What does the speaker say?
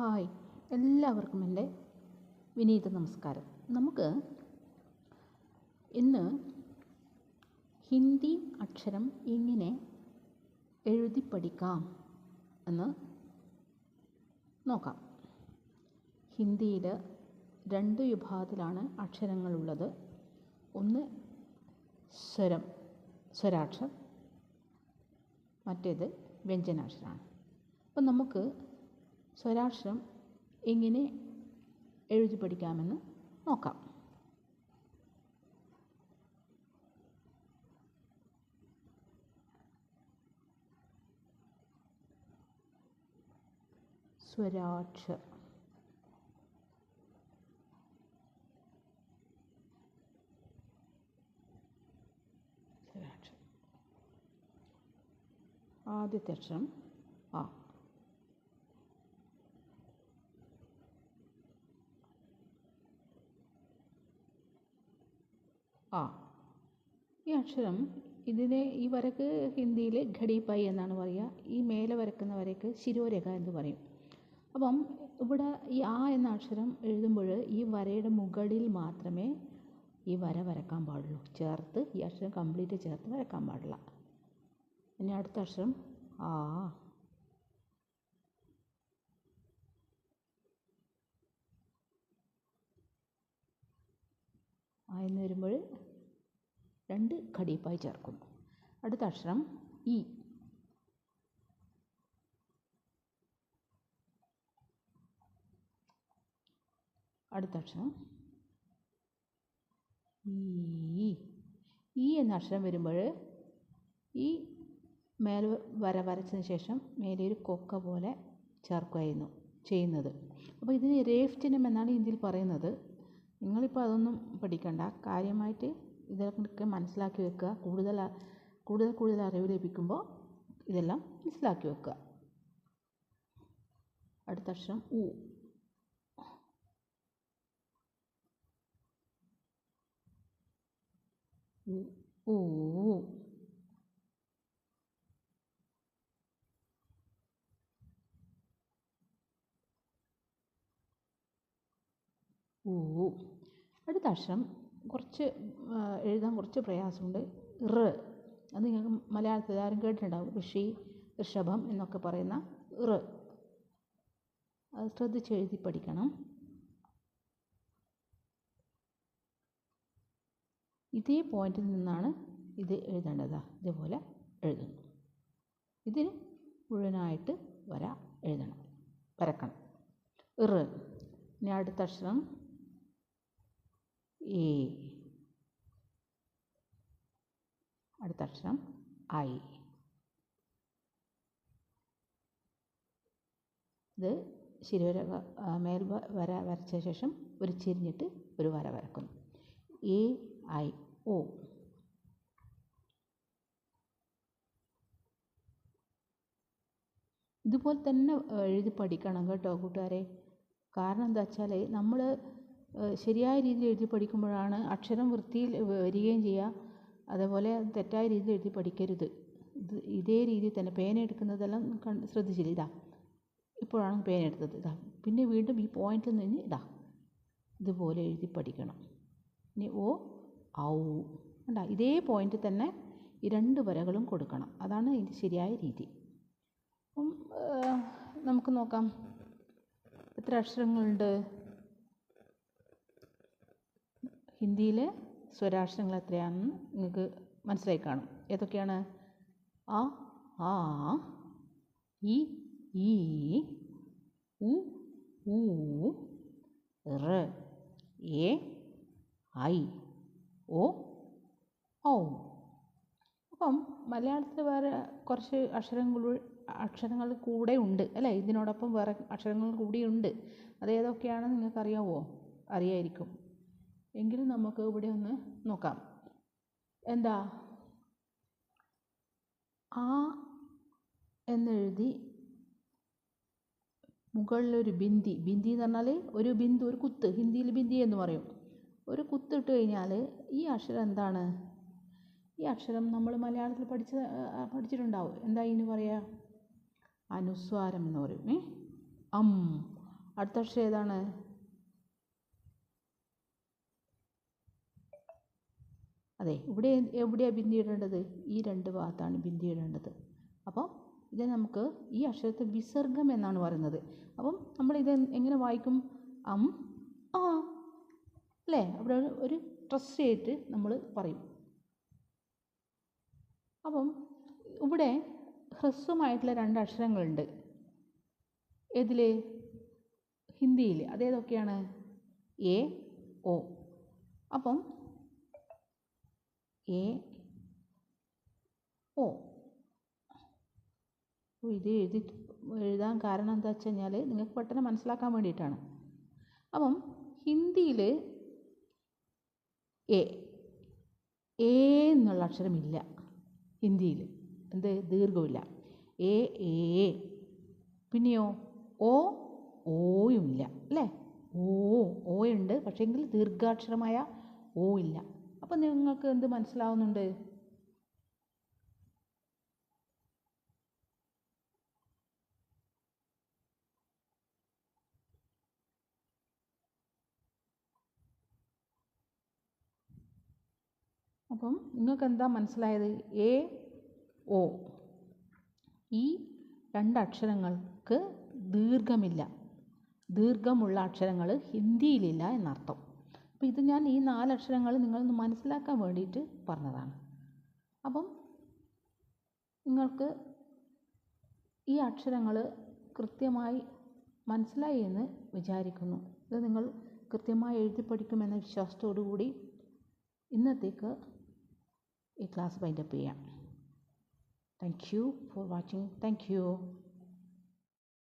Hi. എല്ലാവർക്കും എന്റെ വിനീത നമസ്കാരം. നമുക്ക് ഇന്ന് ഹിന്ദി അക്ഷരം എങ്ങനെ എഴുതി പഠിക്കാം എന്ന് നോക്കാം. ഹിന്ദിയിൽ രണ്ട് വിഭാഗത്തിലാണ് അക്ഷരങ്ങളുള്ളത്. ഒന്ന് സ്വരം സ്വരാക്ഷരം മറ്റേത് വ്യഞ്ജനാക്ഷരമാണ്. അപ്പം നമുക്ക് സ്വരാക്ഷരം എങ്ങനെ എഴുതി പഠിക്കാമെന്ന് നോക്കാം. സ്വരാക്ഷരം. ആദ്യത്തെ അക്ഷരം ആ. ആ. ഈ അക്ഷരം ഇതിനെ ഈ വരക്ക് ഹിന്ദിയിൽ ഘടിപ്പായി എന്നാണ് പറയുക. ഈ മേലെ വരക്കുന്ന വരയ്ക്ക് ശിരോരേഖ എന്ന് പറയും. അപ്പം ഇവിടെ ഈ ആ എന്ന അക്ഷരം എഴുതുമ്പോൾ ഈ വരയുടെ മുകളിൽ മാത്രമേ ഈ വര വരക്കാൻ പാടുള്ളൂ. ചേർത്ത് ഈ അക്ഷരം കംപ്ലീറ്റ് ചേർത്ത് വരക്കാൻ പാടില്ല. ഇനി അടുത്ത അക്ഷരം ആ ആ എന്ന് വരുമ്പോൾ രണ്ട് ഘടിപ്പായി ചേർക്കുന്നു അടുത്ത അക്ഷരം ഇ. അടുത്ത അക്ഷരം ഇ. എന്ന അക്ഷരം വരുമ്പോൾ ഈ മേൽ വര വരച്ചതിന് ശേഷം മേലെ ഒരു കൊക്ക പോലെ ചേർക്കുകയായിരുന്നു ചെയ്യുന്നത്. അപ്പോൾ ഇതിന് രേഫ് ചിഹ്നം എന്നാണ് ഹിന്ദിയിൽ പറയുന്നത്. നിങ്ങളിപ്പോൾ അതൊന്നും പഠിക്കണ്ട. കാര്യമായിട്ട് ഇതൊക്കെ മനസ്സിലാക്കി വെക്കുക. കൂടുതൽ കൂടുതൽ കൂടുതൽ അറിവ് ലഭിക്കുമ്പോൾ ഇതെല്ലാം മനസ്സിലാക്കി വെക്കുക. അടുത്ത അക്ഷരം ഉ ഊ. ഊ. അടുത്ത അക്ഷരം കുറച്ച് എഴുതാൻ കുറച്ച് പ്രയാസമുണ്ട്. റ് അത് നിങ്ങൾക്ക് മലയാളത്തിൽ ആരും കേട്ടിട്ടുണ്ടാവും. ഋഷി ഋഷഭം എന്നൊക്കെ പറയുന്ന റ് അത് ശ്രദ്ധിച്ച് എഴുതി പഠിക്കണം. ഇതേ പോയിന്റിൽ നിന്നാണ് ഇത് എഴുതേണ്ടത്. ഇതുപോലെ എഴുതുന്നു. ഇതിന് മുഴുവനായിട്ട് വര എഴുതണം. വരക്കണം. ഇറ് ഇനി അടുത്ത അക്ഷരം എ അടുത്ത അക്ഷരം ഐ. ഇത് ശിരോരക മേൽ വര വരച്ച ശേഷം ഒരു ചിരിഞ്ഞിട്ട് ഒരു വര വരക്കുന്നു. എ ഐ ഒ ഇതുപോലെ തന്നെ എഴുതി പഠിക്കണം കേട്ടോ കൂട്ടുകാരെ. കാരണം എന്താ വെച്ചാൽ നമ്മൾ ശരിയായ രീതിയിൽ എഴുതി പഠിക്കുമ്പോഴാണ് അക്ഷരം വൃത്തിയിൽ വരികയും ചെയ്യുക. അതേപോലെ തെറ്റായ രീതിയിൽ എഴുതി പഠിക്കരുത്. ഇത് ഇതേ രീതിയിൽ തന്നെ പേന എടുക്കുന്നതെല്ലാം ശ്രദ്ധിച്ചില്ല? ഇതാ. ഇപ്പോഴാണ് പേന എടുത്തത്. ഇതാ. പിന്നെ വീണ്ടും ഈ പോയിന്റിൽ നിന്ന് ഇതാ. ഇതുപോലെ എഴുതി പഠിക്കണം. ഇനി ഓ ഔ. ഉണ്ടാ ഇതേ പോയിന്റിൽ തന്നെ ഈ രണ്ട് വരകളും കൊടുക്കണം. അതാണ് ഇതിന്റെ ശരിയായ രീതി. അപ്പം നമുക്ക് നോക്കാം. എത്ര അക്ഷരങ്ങളുണ്ട്? ഹിന്ദിയിലെ സ്വരാക്ഷരങ്ങൾ എത്രയാണെന്ന് നിങ്ങൾക്ക് മനസ്സിലായി കാണും. ഏതൊക്കെയാണ്? അ ആ ഇ ഈ ഉ ഊ റ എ ഐ ഒ ഔ. അപ്പം മലയാളത്തിൽ വേറെ കുറച്ച് അക്ഷരങ്ങൾ അക്ഷരങ്ങൾ കൂടെ ഉണ്ട് അല്ലേ? ഇതിനോടൊപ്പം വേറെ അക്ഷരങ്ങൾ കൂടിയുണ്ട് അത് ഏതൊക്കെയാണെന്ന് നിങ്ങൾക്കറിയാവോ? അറിയായിരിക്കും. എങ്കിലും നമുക്ക് ഇവിടെ ഒന്ന് നോക്കാം. എന്താ? ആ എന്നെഴുതി മുകളിലൊരു ബിന്ദി. ബിന്ദി എന്ന് പറഞ്ഞാൽ ഒരു ബിന്ദു ഒരു കുത്ത്. ഹിന്ദിയിൽ ബിന്ദി എന്ന് പറയും. ഒരു കുത്ത് ഇട്ട് കഴിഞ്ഞാൽ ഈ അക്ഷരം എന്താണ്? ഈ അക്ഷരം നമ്മൾ മലയാളത്തിൽ പഠിച്ച പഠിച്ചിട്ടുണ്ടാവും. എന്താ ഇതിന് പറയുക അനുസ്വാരം എന്ന് പറയും. ഏ? അം. അടുത്ത അക്ഷരം ഏതാണ്? അതെ ഇവിടെ എവിടെയാണ് ബിന്ദു ഇടേണ്ടത് ഈ രണ്ട് ഭാഗത്താണ് ബിന്ദി ഇടേണ്ടത് അപ്പോൾ ഇത് നമുക്ക് ഈ അക്ഷരത്തെ വിസർഗം എന്നാണ് പറയുന്നത്. അപ്പം നമ്മളിത് എങ്ങനെ വായിക്കും? അം ആ അല്ലേ? അവിടെ ഒരു- ട്രസ് ചെയ്തിട്ട് നമ്മൾ പറയും. അപ്പം ഇവിടെ ഹ്രസ്വമായിട്ടുള്ള രണ്ട് അക്ഷരങ്ങളുണ്ട്. ഏതിൽ ഹിന്ദിയിൽ അതേതൊക്കെയാണ് എ ഒ. അപ്പം എ അപ്പോൾ ഇത് എഴുതി എഴുതാൻ കാരണം എന്താ വെച്ച് കഴിഞ്ഞാൽ നിങ്ങൾക്ക് പെട്ടെന്ന് മനസ്സിലാക്കാൻ വേണ്ടിയിട്ടാണ്. അപ്പം ഹിന്ദിയിൽ എ എ എന്നുള്ള അക്ഷരമില്ല ഹിന്ദിയിൽ എന്ത്? ദീർഘമില്ല എ എ പിന്നെയോ? ഓ ഓയും ഇല്ല അല്ലേ? ഓ ഓ ഓയുണ്ട് പക്ഷേങ്കിൽ ദീർഘാക്ഷരമായ ഓ ഇല്ല. അപ്പം നിങ്ങൾക്ക് എന്ത് മനസ്സിലാവുന്നുണ്ട്? അപ്പം നിങ്ങൾക്ക് എന്താ മനസ്സിലായത്? A O. ഈ രണ്ട് അക്ഷരങ്ങൾക്ക് ദീർഘമില്ല. ദീർഘമുള്ള അക്ഷരങ്ങൾ ഹിന്ദിയിലില്ല എന്നർത്ഥം. അപ്പോൾ ഇത് ഞാൻ ഈ നാലക്ഷരങ്ങൾ നിങ്ങളൊന്ന് മനസ്സിലാക്കാൻ വേണ്ടിയിട്ട് പറഞ്ഞതാണ്. അപ്പം നിങ്ങൾക്ക് ഈ അക്ഷരങ്ങൾ കൃത്യമായി മനസ്സിലായി എന്ന് വിചാരിക്കുന്നു. ഇത് നിങ്ങൾ കൃത്യമായി എഴുതി പഠിക്കുമെന്ന വിശ്വാസത്തോടു കൂടി ഇന്നത്തേക്ക് ഈ ക്ലാസ് വൈൻഡപ്പ് ചെയ്യാം. Thank you for watching thank you